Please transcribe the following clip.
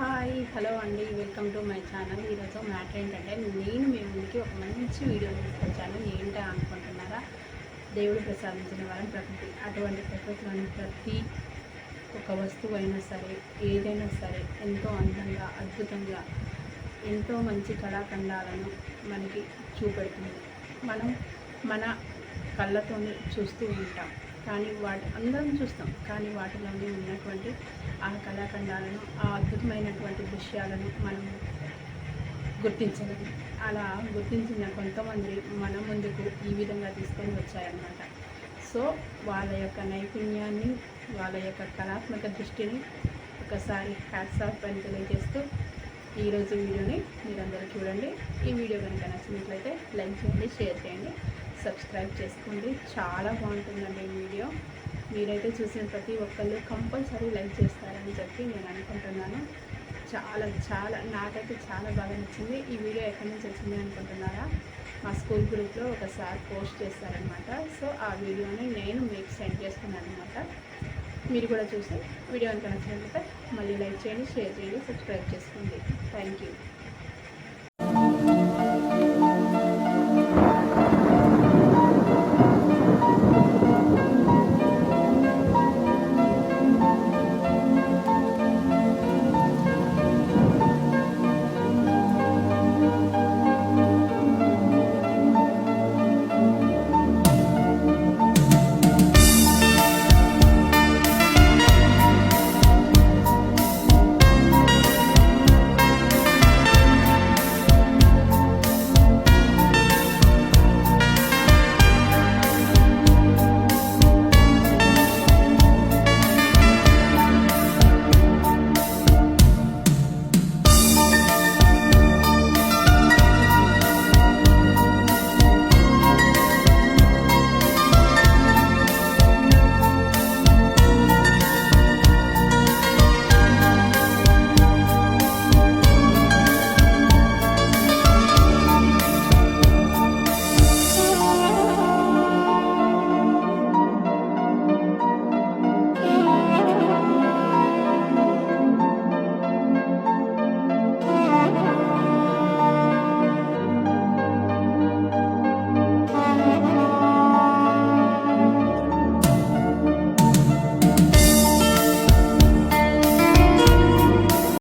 Hi hello అండి welcome to my channel. ఈరోజు matter ఏంటంటే నేను మీ ముందుకి ఒక మంచి వీడియో తీసుకొచ్చాను. ఏంటా అనుకుంటున్నారా? దేవుడు ప్రసాదించిన వారం ప్రకృతి. అటువంటి ప్రకృతిలోని ప్రతి ఒక వస్తువు అయినా సరే ఏదైనా సరే ఎంతో అందంగా అద్భుతంగా ఎంతో మంచి కళాఖండాలను మనకి చూపెడుతుంది. మనం మన కళ్ళతోనే చూస్తూ ఉంటాం. కానీ వాటి అందరం చూస్తాం. కానీ వాటిలోనే ఉన్నటువంటి ఆ కళాఖండాలను ఆ అద్భుతమైనటువంటి దృశ్యాలను మనం గుర్తించగలం అలా గుర్తించిన కొంతమంది మన ముందుకు ఈ విధంగా తీసుకొని వచ్చాయన్నమాట. సో వాళ్ళ యొక్క నైపుణ్యాన్ని వాళ్ళ యొక్క కళాత్మక దృష్టిని ఒకసారి హ్యాట్స్ ఆఫ్ అని తెలియజేస్తూ ఈరోజు వీడియోని మీరందరూ చూడండి. ఈ వీడియో కనుక నచ్చినట్లయితే లైక్ చేయండి షేర్ చేయండి. సబ్స్క్రైబ్ చేసుకోండి. చాలా బాగుంటుందండి వీడియో. మీరైతే చూసిన ప్రతి ఒక్కళ్ళు కంపల్సరీ లైక్ చేస్తారని చెప్పి నేను అనుకుంటున్నాను. చాలా చాలా నాకైతే చాలా బాగా నచ్చింది. ఈ వీడియో ఎక్కడి నుంచి వచ్చింది అనుకుంటున్నారా? మా స్కూల్ గ్రూప్లో ఒకసారి పోస్ట్ చేస్తారనమాట సో ఆ వీడియోని నేను మీకు సెండ్ చేస్తున్నాను అనమాట మీరు కూడా చూసి వీడియో కనుక నచ్చినట్లయితే మళ్ళీ లైక్ చేయండి షేర్ చేయండి సబ్స్క్రైబ్ చేసుకోండి. Thank you.